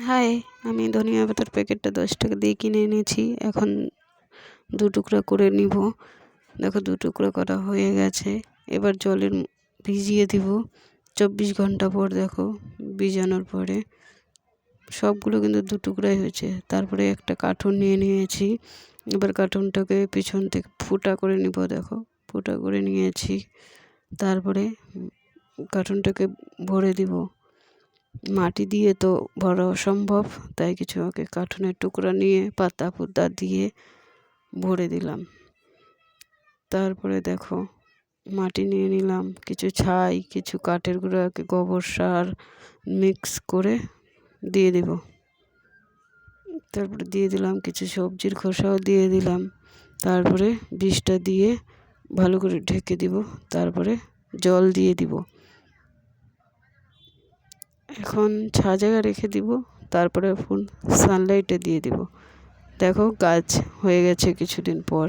High আমি ধনিয়া পাতার প্যাকেটটা দশ টাকা দিয়ে কিনে এনেছি, এখন দু টুকরা করে নিব। দেখো, দু টুকরা করা হয়ে গেছে। এবার জলের ভিজিয়ে দিব। চব্বিশ ঘণ্টা পর দেখো, ভিজানোর পরে। সবগুলো কিন্তু দু টুকরাই হয়েছে। তারপরে একটা কার্টুন নিয়ে নিয়েছি। এবার কার্টুনটাকে পিছন থেকে ফুটা করে নিব, দেখো। ফুটা করে নিয়েছি। তারপরে কার্টুনটাকে ভরে দিব। মাটি দিয়ে তো ভরা অসম্ভব, তাই কিছু ওকে কার্টুনের টুকরা নিয়ে, পাতা পুতা দিয়ে ভরে দিলাম। তারপরে দেখো, মাটি নিয়ে নিলাম, কিছু ছাই, কিছু কাঠের গুঁড়োকে গোবর সার মিক্স করে দিয়ে দেব। তারপরে দিয়ে দিলাম কিছু সবজির খোসাও দিয়ে দিলাম। তারপরে বিষটা দিয়ে ভালো করে ঢেকে দিব। তারপরে জল দিয়ে দিব। এখন ছা জায়গা রেখে দিব, তারপরে ফুল সানলাইটে দিয়ে দিব। দেখো, গাছ হয়ে গেছে কিছুদিন পর।